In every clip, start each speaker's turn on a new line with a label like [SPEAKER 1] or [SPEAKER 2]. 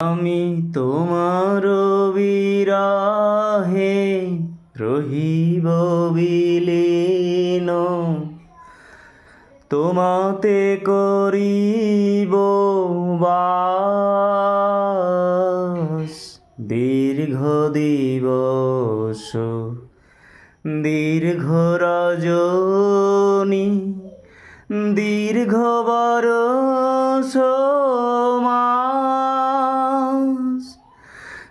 [SPEAKER 1] আমি তোমার বিরাহে রহিব বিলীন। তোমাতে করিব বাস। দীর্ঘ দিবস দীর্ঘ রজনী দীর্ঘ বরষ।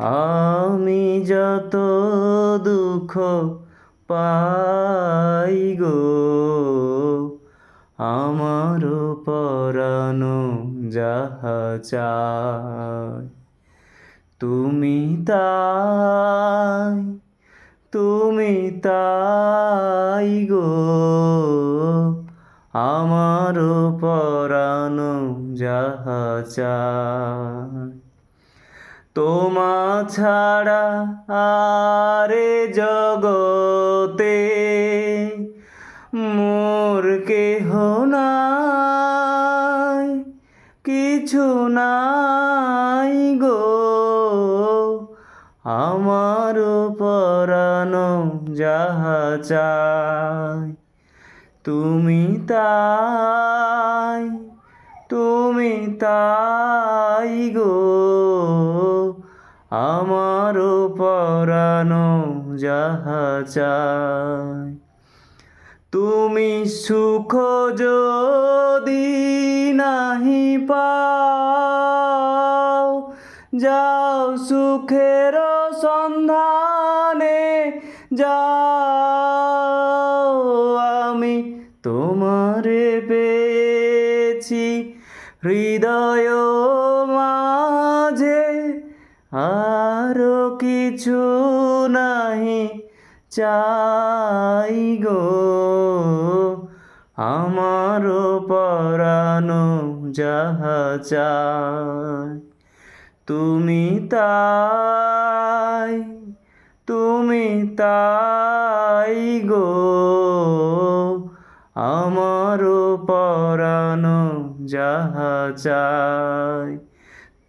[SPEAKER 1] আমি যত দুঃখ পাই গো, আমার পরানো যাহা চায় তুমি তাই তুমি তাই গো, আমার পরানো যাহা চায় তোমা ছাড়া আরে জগতে মোর কেহ নাই, কিছু নাই গো। আমার পরানো যাহা চাই, তুমি তাই তুমি তাই গো। আমার পরানো যাহা চায় তুমি সুখ যদি নাহি পাও, যাও সুখের সন্ধানে যাও। আমি তোমারে পেয়েছি, হৃদয় আরও কিছু নাহি চাই গো। আমার পরানো যাহা চায় তুমি তাই তুমি তাই গো। আমার পরানো যাহা চায়